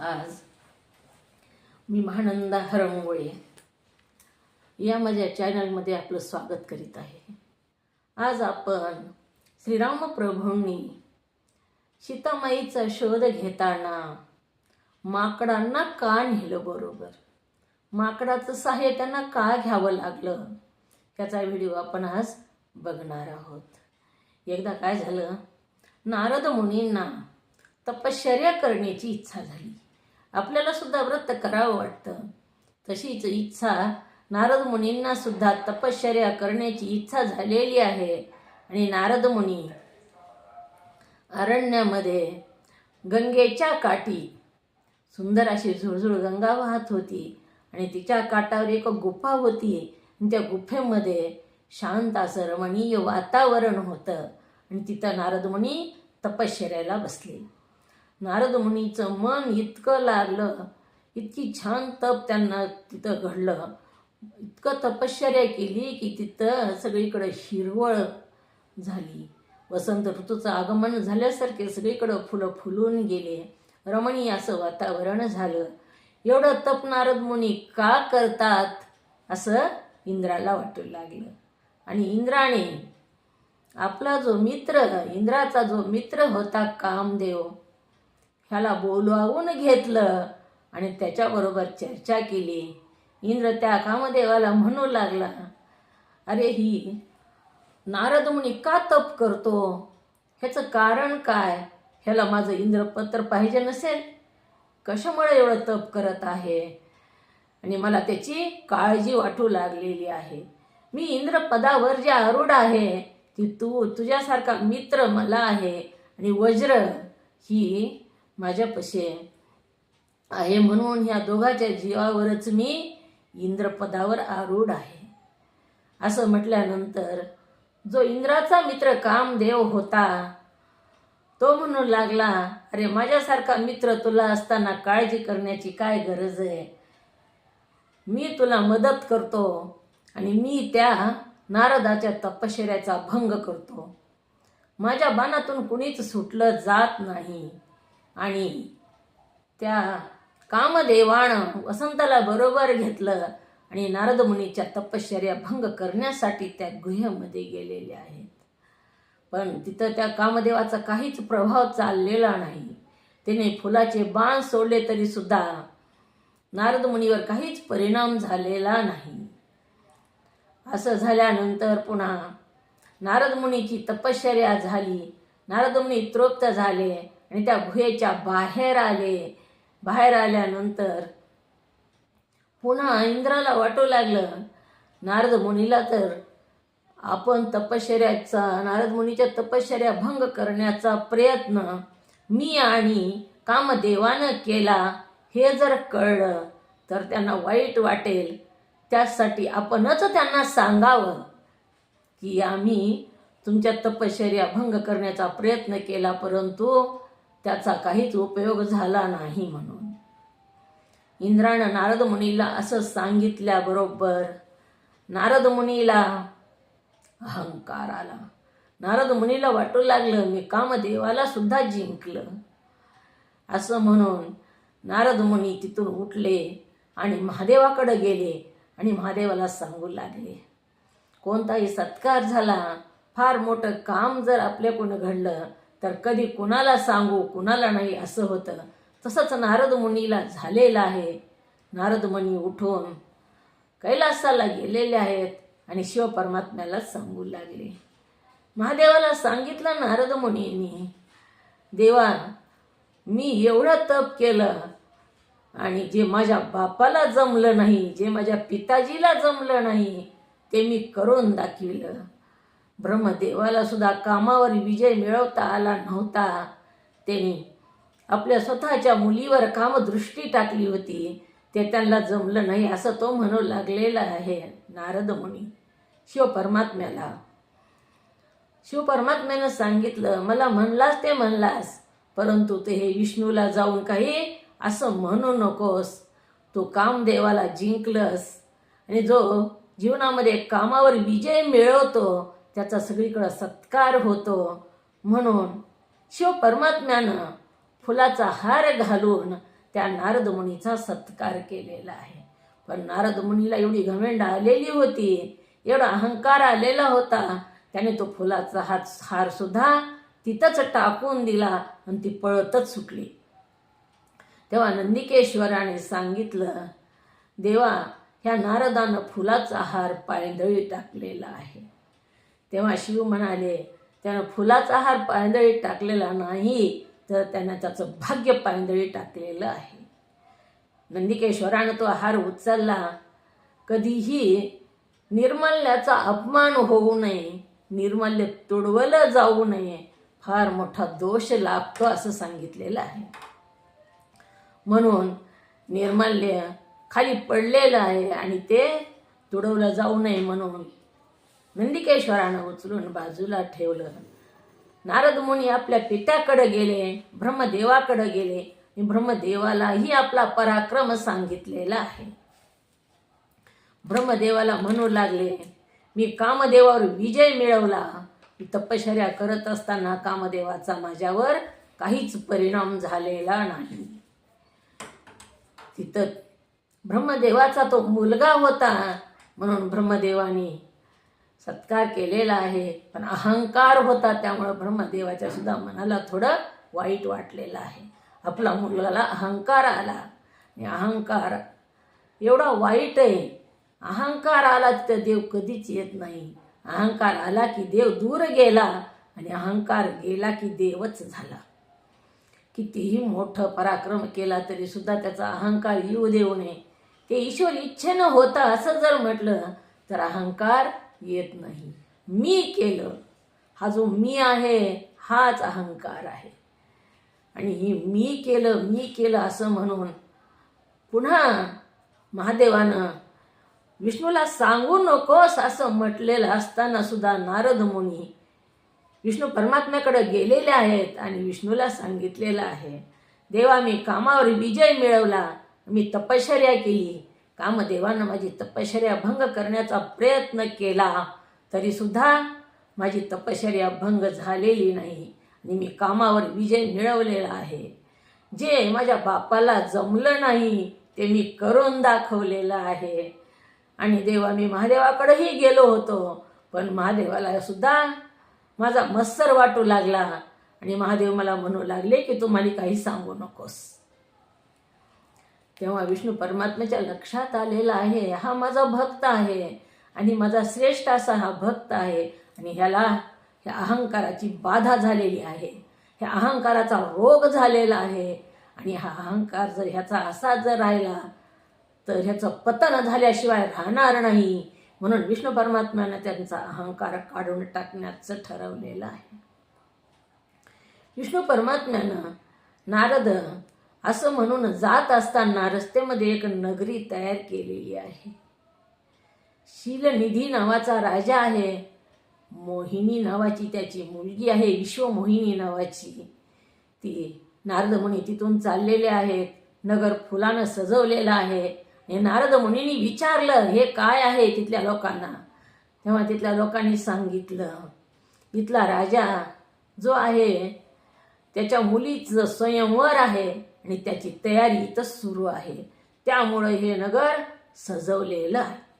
आज मी महानंदा हरंगोळे या माझ्या चॅनलमध्ये आपलं स्वागत करीत आहे. आज आपण श्रीराम प्रभूंनी सीतामाईचा शोध घेताना माकडांना का नेलं बरोबर? माकडाचं सहाय्य त्यांना का घ्यावं लागलं? त्याचा व्हिडिओ आपण आज बघणार आहोत. एकदा काय झालं? नारद मुनींना तपश्चर्या करण्याची इच्छा झाली. आपल्याला सुद्धा व्रत करावं वाटतं. तशीच इच्छा नारद मुनींना सुद्धा तपश्चर्या करण्याची इच्छा झालेली आहे. आणि नारद मुनी अरण्यामध्ये गंगेच्या काठी सुंदर अशी झुळझुळ गंगा वाहत होती. आणि तिच्या काठावर एक गुफा होती. आणि त्या गुफेमध्ये शांत असं रमणीय वातावरण होतं. आणि तिथं नारदमुनी तपश्चर्याला बसले. नारद मुनीचं मन इतकं लागलं इतकी छान तप त्यांना तिथं घडलं. इतकं तपश्चर्या केली की तिथं सगळीकडं हिरवळ झाली. वसंत ऋतूचं आगमन झाल्यासारखे सगळीकडं फुलं फुलून गेले. रमणीय असं वातावरण झालं. एवढं तप नारद मुनी का करतात असं इंद्राला वाटू लागलं. आणि इंद्राने आपला जो मित्र इंद्राचा जो मित्र होता कामदेव ह्याला बोलवावून घेतलं आणि त्याच्याबरोबर चर्चा केली. इंद्र त्या कामदेवाला म्हणू लागला अरे ही नारद मुनी का तप करतो? ह्याचं कारण काय? ह्याला माझं इंद्रपत्र पाहिजे नसेल? कशामुळे एवढं तप करत आहे? आणि मला त्याची काळजी वाटू लागलेली आहे. मी इंद्रपदावर जे आरूढ आहे ती तू तुझ्यासारखा मित्र मला आहे आणि वज्र ही माझ्यापाशी आहे म्हणून ह्या दोघाच्या जीवावरच मी इंद्रपदावर आरूढ आहे. असं म्हटल्यानंतर जो इंद्राचा मित्र कामदेव होता तो म्हणू लागला अरे माझ्यासारखा मित्र तुला असताना काळजी करण्याची काय गरज आहे? मी तुला मदत करतो आणि मी त्या नारदाच्या तपश्चर्याचा भंग करतो. माझ्या बाणातून कुणीच सुटलं जात नाही. आणि त्या कामदेवानं वसंताला बरोबर घेतलं आणि नारद मुनीच्या तपश्चर्या भंग करण्यासाठी त्या गुहेमध्ये गेलेले आहेत. पण तिथं त्या कामदेवाचा काहीच प्रभाव चाललेला नाही. तिने फुलाचे बाण सोडले तरी सुद्धा नारद मुनीवर काहीच परिणाम झालेला नाही. असं झाल्यानंतर पुन्हा नारद मुनीची तपश्चर्या झाली. नारद मुनी तृप्त झाले. आणि त्या गुहेच्या बाहेर आले. बाहेर आल्यानंतर पुन्हा इंद्राला वाटू लागलं नारद मुनीला तर आपण तपश्चर्याचा नारद मुनीच्या तपश्चर्या भंग करण्याचा प्रयत्न मी आणि कामदेवानं केला हे जर कळलं तर त्यांना वाईट वाटेल. त्यासाठी आपणच त्यांना सांगावं की आम्ही तुमच्या तपश्चर्या भंग करण्याचा प्रयत्न केला परंतु त्याचा काहीच उपयोग झाला नाही म्हणून. इंद्रानं नारद मुनीला असं सांगितल्याबरोबर नारद मुनीला अहंकार आला. नारद मुनीला वाटू लागलं मी कामदेवाला सुद्धा जिंकलं. असं म्हणून नारद मुनी तिथून उठले आणि महादेवाकडे गेले आणि महादेवाला सांगू लागले कोणताही सत्कार झाला फार मोठं काम जर आपल्याकडून घडलं तर कधी कुणाला सांगू कुणाला नाही असं होतं. तसंच नारद मुनीला झालेलं आहे. नारद मुनी उठून कैलासाला गेलेले आहेत आणि शिव परमात्म्याला सांगू लागले. महादेवाला सांगितलं नारद मुनींनी देवा मी एवढं तप केलं आणि जे माझ्या बापाला जमलं नाही जे माझ्या पिताजीला जमलं नाही ते मी करून दाखविलं. ब्रह्मदेवाला सुद्धा कामावर विजय मिळवता आला नव्हता. त्यांनी आपल्या स्वतःच्या मुलीवर कामदृष्टी टाकली होती. ते त्यांना जमलं नाही असं तो म्हणू लागलेला आहे नारद मुनी. शिव परमात्म्याला शिव परमात्म्यानं सांगितलं मला म्हणलास ते म्हणलास परंतु ते हे विष्णूला जाऊन काही असं म्हणू नकोस. तू कामदेवाला जिंकलंस. आणि जो जीवनामध्ये कामावर विजय मिळवतो त्याचा सगळीकडं सत्कार होतो. म्हणून शिव परमात्म्यानं फुलाचा हार घालून त्या नारदमुनीचा सत्कार केलेला आहे. पण नारदमुनीला एवढी घमेंड आलेली होती एवढा अहंकार आलेला होता त्याने तो फुलाचा हात हारसुद्धा तिथंच टाकून दिला आणि ती पळतच सुटली. तेव्हा नंदिकेश्वराने सांगितलं देवा ह्या नारदानं फुलाचा हार पायदळी टाकलेला आहे. तेव्हा शिव म्हणाले त्यानं फुलाचा हार पायंदळीत टाकलेला नाही तर त्यानं त्याचं भाग्य पायंदळीत टाकलेलं आहे. नंदिकेश्वरानं तो हार उचलला. कधीही निर्मल्याचा अपमान होऊ नये निर्मल्य तुडवलं जाऊ नये फार मोठा दोष लागतो असं सांगितलेलं आहे. म्हणून निर्मल्य खाली पडलेलं आहे आणि ते तुडवलं जाऊ नये म्हणून नंदिकेश्वरानं उचलून बाजूला ठेवलं. नारद मुनी आपल्या पित्याकडे गेले ब्रह्मदेवाकडे गेले. आणि ब्रह्मदेवालाही आपला पराक्रम सांगितलेला आहे. ब्रह्मदेवाला म्हणू लागले मी कामदेवावर विजय मिळवला. मी तपश्चर्या करत असताना कामदेवाचा माझ्यावर काहीच परिणाम झालेला नाही. तिथं ब्रह्मदेवाचा तो मुलगा होता. म्हणून ब्रह्मदेवाने सत्कार केलेला आहे. पण अहंकार होता त्यामुळं ब्रह्मदेवाच्या सुद्धा मनाला थोडं वाईट वाटलेलं आहे. आपला मुलगाला अहंकार आला. आणि अहंकार एवढा वाईट आहे. अहंकार आला तर देव कधीच येत नाही. अहंकार आला की देव दूर गेला आणि अहंकार गेला की देवच झाला. कितीही मोठं पराक्रम केला तरी सुद्धा त्याचा अहंकार येऊ देऊ नये. ते ईश्वर इच्छेनं होता असं जर म्हटलं तर अहंकार येत नाही. मी केलं. हा जो मी आहे हाच अहंकार आहे. आणि ही मी केलं मी केलं असं म्हणून पुन्हा महादेवानं विष्णूला सांगू नकोस असं म्हटलेलं असताना सुद्धा नारद मुनी विष्णू परमात्म्याकडे गेलेले आहेत आणि विष्णूला सांगितलेलं आहे देवा मी कामावर विजय मिळवला मी तपश्चर्या केली कामदेवानं माझी तपश्चर्या भंग करण्याचा प्रयत्न केला तरी सुद्धा माझी तपश्चर्या भंग झालेली नाही आणि मी कामावर विजय मिळवलेला आहे. जे माझ्या बापाला जमलं नाही ते मी करून दाखवलेलं आहे. आणि देवा मी महादेवाकडेही गेलो होतो पण महादेवाला सुद्धा माझा मत्सर वाटू लागला आणि महादेव मला म्हणू लागले की तू मला काही सांगू नकोस. तेव्हा विष्णू परमात्म्याच्या लक्षात आलेला आहे हा माझा भक्त आहे आणि माझा श्रेष्ठ असा हा भक्त आहे आणि ह्याला ह्या अहंकाराची बाधा झालेली आहे. ह्या अहंकाराचा रोग झालेला आहे आणि हा अहंकार जर ह्याचा असा जर राहिला तर ह्याचं पतन झाल्याशिवाय राहणार नाही. म्हणून विष्णू परमात्म्यानं त्यांचा अहंकार काढून टाकण्याचं ठरवलेलं आहे. विष्णू परमात्म्यानं नारद असं म्हणून जात असताना रस्त्यामध्ये एक नगरी तयार केलेली आहे. शीलनिधी नावाचा राजा आहे. मोहिनी नावाची त्याची मुलगी आहे. विश्वमोहिनी नावाची. ती नारद मुनी तिथून चाललेले आहेत. नगर फुलानं सजवलेलं आहे. हे नारद मुनींनी विचारलं हे काय आहे तिथल्या लोकांना? तेव्हा तिथल्या लोकांनी सांगितलं इथला राजा जो आहे त्याच्या मुलीचं स्वयंवर आहे. आणि त्याची तयारी इथंच सुरू आहे. त्यामुळं हे नगर सजवलेलं आहे.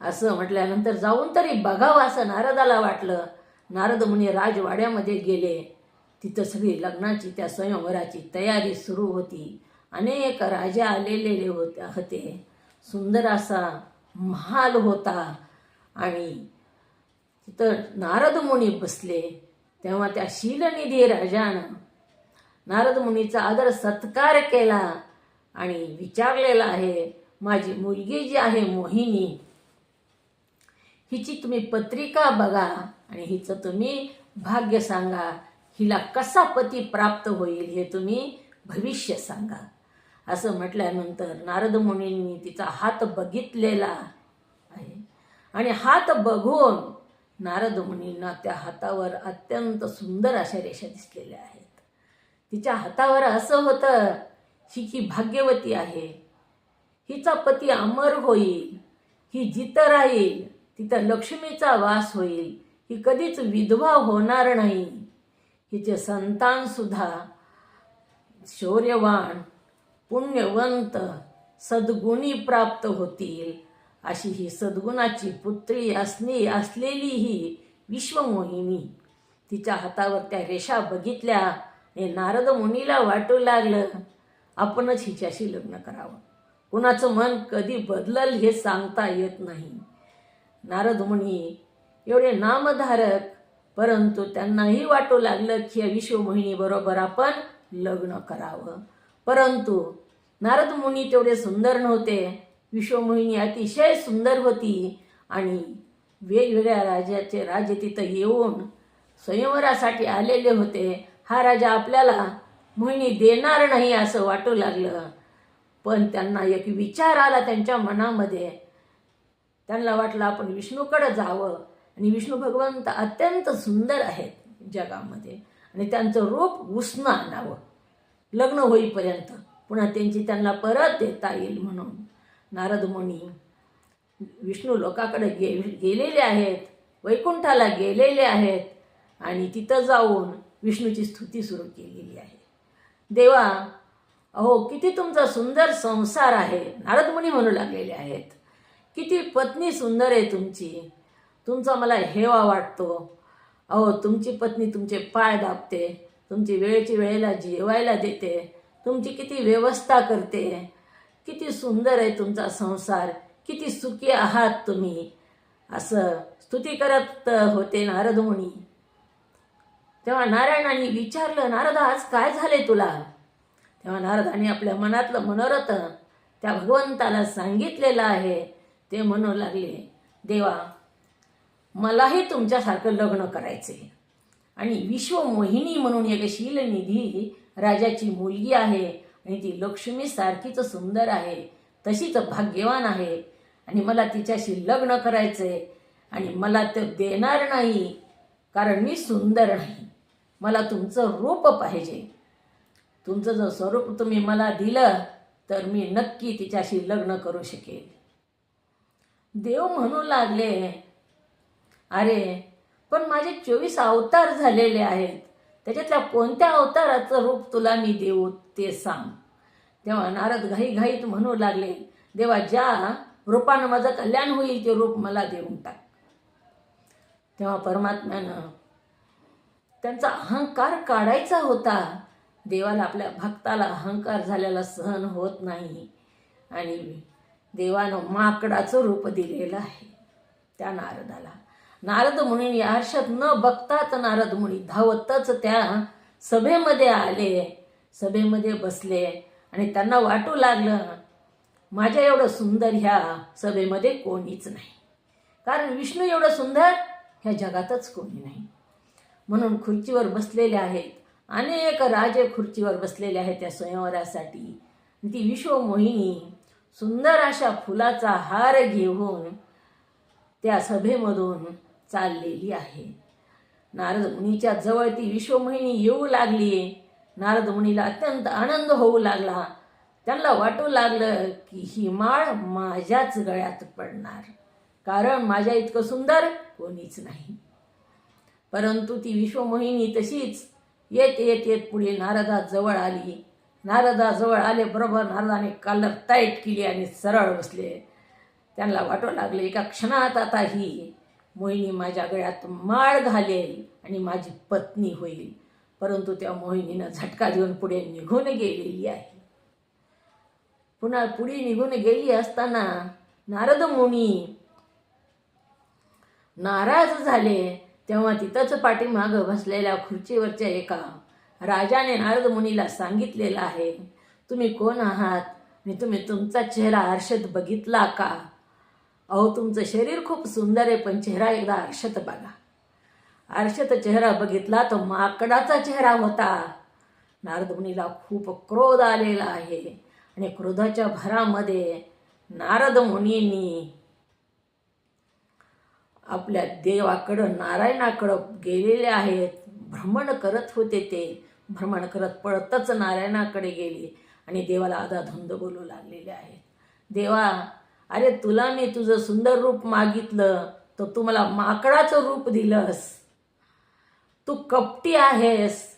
असं म्हटल्यानंतर जाऊन तरी बघावं असं नारदाला वाटलं. नारद मुनी राजवाड्यामध्ये गेले. तिथं सगळी लग्नाची त्या स्वयंवराची तयारी सुरू होती. अनेक राजा आलेले होते होते. सुंदर असा महाल होता आणि तिथं नारद मुनी बसले. तेव्हा त्या शीलनिधी राजानं नारद मुनीचा आदर सत्कार केला आणि विचारलेला आहे माझी मुलगी जी आहे मोहिनी हिची तुम्ही पत्रिका बघा आणि हिचं तुम्ही भाग्य सांगा. हिला कसा पती प्राप्त होईल हे तुम्ही भविष्य सांगा. असं म्हटल्यानंतर नारद मुनींनी तिचा हात बघितलेला आहे. आणि हात बघून नारद मुनींना त्या हातावर अत्यंत सुंदर अशा रेषा दिसलेल्या आहेत. तिच्या हातावर असं होतं ही की भाग्यवती आहे. हिचा पती अमर होईल ही जिथं राहील तिथं लक्ष्मीचा वास होईल ही कधीच विधवा होणार नाही. हिचे संतानसुद्धा शौर्यवान पुण्यवंत सद्गुणी प्राप्त होतील. अशी ही सद्गुणाची पुत्री असणे असलेली ही विश्वमोहिनी. तिच्या हातावर त्या रेषा बघितल्या हे नारद मुनीला वाटू लागलं. आपणच हिच्याशी लग्न करावं. कुणाचं मन कधी बदलल हे सांगता येत नाही. नारद मुनी एवढे नामधारक परंतु त्यांनाही वाटू लागलं की या विश्वमोहिनीबरोबर आपण लग्न करावं. परंतु नारद मुनी तेवढे सुंदर नव्हते. विश्वमोहिनी अतिशय सुंदर होती आणि वेगवेगळ्या राजाचे राजे तिथं येऊन स्वयंवरासाठी आलेले होते. हा राजा आपल्याला मोहिनी देणार नाही असं वाटू लागलं. पण त्यांना एक विचार आला त्यांच्या मनामध्ये. त्यांना वाटलं आपण विष्णूकडं जावं. आणि विष्णू भगवंत अत्यंत सुंदर आहेत जगामध्ये. आणि त्यांचं रूप उष्ण आणावं. लग्न होईपर्यंत पुन्हा त्यांची त्यांना परत देता येईल म्हणून. नारद मुनी विष्णू लोकाकडे गे गेलेले आहेत. वैकुंठाला गेलेले आहेत. आणि तिथं जाऊन विष्णूची स्तुती सुरू केलेली आहे. देवा अहो किती तुमचा सुंदर संसार आहे. नारद मुनी म्हणू लागलेले आहेत. किती पत्नी सुंदर आहे तुमची. तुमचा मला हेवा वाटतो. अहो तुमची पत्नी तुमचे पाय दाबते. तुमची वेळेची वेळेला जेवायला देते. तुमची किती व्यवस्था करते. किती सुंदर आहे तुमचा संसार. किती सुखी आहात तुम्ही. असं स्तुती करत होते नारदमुनी. तेव्हा नारायणाने विचारलं नारदा आज काय झाले तुला? तेव्हा नारदाने आपल्या मनातलं मनोरथ त्या भगवंताला सांगितलेलं आहे. ते म्हणू लागले देवा मलाही तुमच्यासारखं लग्न करायचे आणि विश्वमोहिनी म्हणून एक शीलनिधी राजाची मुलगी आहे आणि ती लक्ष्मीसारखीच सुंदर आहे तशीच भाग्यवान आहे आणि मला तिच्याशी लग्न करायचं आहे आणि मला ते देणार नाही कारण मी सुंदर नाही. मला तुमचं रूप पाहिजे. तुमचं जर स्वरूप तुम्ही मला दिलं तर मी नक्की तिच्याशी लग्न करू शकेल देव म्हणू लागले अरे पण माझे चोवीस अवतार झालेले आहेत. त्याच्यातल्या कोणत्या अवताराचं रूप तुला मी देऊ ते सांग. तेव्हा नारद घाईघाईत म्हणू लागले देवा ज्या रूपानं माझं कल्याण होईल ते रूप मला देऊन टाक. तेव्हा परमात्म्यानं त्यांचा अहंकार काढायचा होता. देवाला आपल्या भक्ताला अहंकार झालेला सहन होत नाही. आणि देवानं माकडाचं रूप दिलेलं आहे. त्या नारदाला. नारद मुनी या आरशात न बघताच नारद मुनी धावतच त्या सभेमध्ये आले. सभेमध्ये बसले आणि त्यांना वाटू लागलं माझ्या एवढं सुंदर ह्या सभेमध्ये कोणीच नाही. कारण विष्णू एवढं सुंदर ह्या जगातच कोणी नाही. म्हणून खुर्चीवर बसलेले आहेत. अनेक राजे खुर्चीवर बसलेले आहेत त्या स्वयंवरासाठी. ती विश्वमोहिनी सुंदर अशा फुलाचा हार घेऊन त्या सभेमधून चाललेली आहे. नारद मुनीच्या जवळ ती विश्वमोहिनी येऊ लागली. नारद मुनीला अत्यंत आनंद होऊ लागला. त्यांना वाटू लागलं की ही माळ माझ्याच गळ्यात पडणार. कारण माझ्या इतकं सुंदर कोणीच नाही. परंतु ती विश्वमोहिनी तशीच येत येत येत पुढे नारदाजवळ आली. नारदाजवळ आले बरोबर नारदाने कालर टाईट केली आणि सरळ बसले. त्यांना वाटू लागले एका क्षणात आता ही मोहिनी माझ्या गळ्यात माळ घालेल आणि माझी पत्नी होईल. परंतु त्या मोहिनीनं झटका देऊन पुढे निघून गेलेली आहे. पुन्हा पुढे निघून गेली असताना नारद मुनी नाराज झाले. तेव्हा तिथंच पाठीमागं बसलेल्या खुर्चीवरच्या एका राजाने नारद मुनीला सांगितलेलं आहे तुम्ही कोण आहात? मी तुम्ही तुमचा चेहरा आरशात बघितला का? अहो तुमचं शरीर खूप सुंदर आहे पण चेहरा एकदा आरशात बघा. आरशात चेहरा बघितला तर माकडाचा चेहरा होता. नारद मुनीला खूप क्रोध आलेला आहे आणि क्रोधाच्या भरामध्ये नारद मुनींनी आपल्या देवाकडं नारायणाकडं गेलेले आहेत. भ्रमण करत होते ते. भ्रमण करत पळतच नारायणाकडे गेले आणि देवाला आधा धुंद बोलू लागलेले आहेत. देवा अरे तुला मी तुझं सुंदर रूप मागितलं तर तू मला माकडाचं रूप दिलंस. तू कपटी आहेस.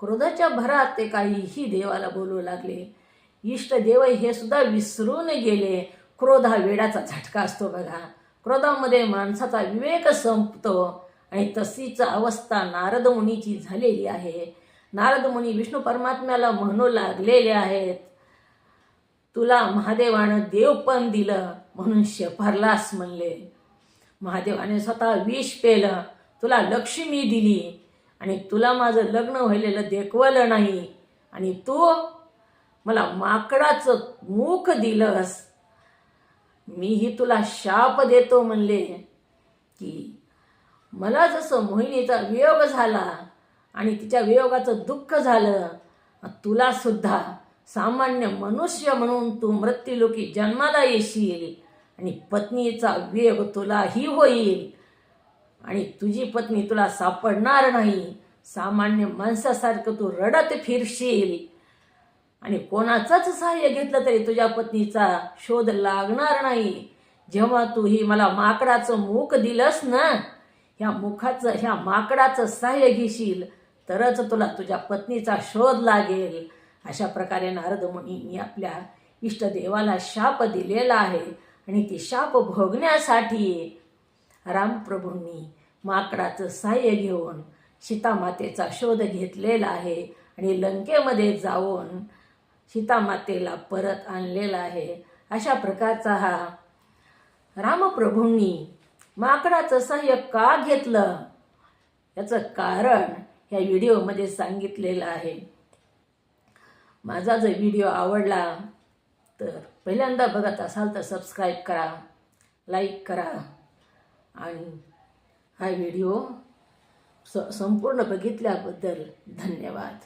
क्रोधाच्या भरात ते काहीही देवाला बोलू लागले. इष्ट देव हे सुद्धा विसरून गेले. क्रोध हा वेडाचा झटका असतो बघा. क्रोधामध्ये माणसाचा विवेक संपतो आणि तशीच अवस्था नारद मुनीची झालेली आहे. नारद मुनी विष्णू परमात्म्याला म्हणू लागलेले आहेत. तुला महादेवानं देव पण दिलं म्हणून शेफारलास म्हणले. महादेवाने स्वतः विष पेलं. तुला लक्ष्मी दिली आणि तुला माझं लग्न व्हायलेलं देखवलं नाही. आणि तू मला माकडाचं मुख दिलंस. मीही तुला शाप देतो म्हणले. की मला जसं मोहिनीचा वियोग झाला आणि तिच्या वियोगाचं दुःख झालं तुला सुद्धा सामान्य मनुष्य म्हणून तू मृत्यूलोकी जन्माला येशील आणि पत्नीचा वियोग तुलाही होईल. आणि तुझी पत्नी तुला सापडणार नाही सामान्य माणसासारखं तू रडत फिरशील. आणि कोणाचंच सहाय्य घेतलं तरी तुझ्या पत्नीचा शोध लागणार नाही. जेव्हा तू ही मला माकडाचं मुख दिलंस ना ह्या मुखाचं ह्या माकडाचं सहाय्य घेशील तरच तुला तुझ्या पत्नीचा शोध लागेल. अशा प्रकारे नारदमुनींनी आपल्या इष्टदेवाला शाप दिलेला आहे आणि ती शाप भोगण्यासाठी रामप्रभूंनी माकडाचं सहाय्य घेऊन सीतामातेचा शोध घेतलेला आहे आणि लंकेमध्ये जाऊन सीतामातेला परत आणलेला आहे. अशा प्रकारचा हा रामप्रभूंनी माकडाचं सहाय्य का घेतलं? याचं कारण ह्या व्हिडिओमध्ये सांगितलेलं आहे. माझा जर व्हिडिओ आवडला तर पहिल्यांदा बघत असाल तर सबस्क्राईब करा लाईक करा आणि हा व्हिडिओ स संपूर्ण बघितल्याबद्दल धन्यवाद.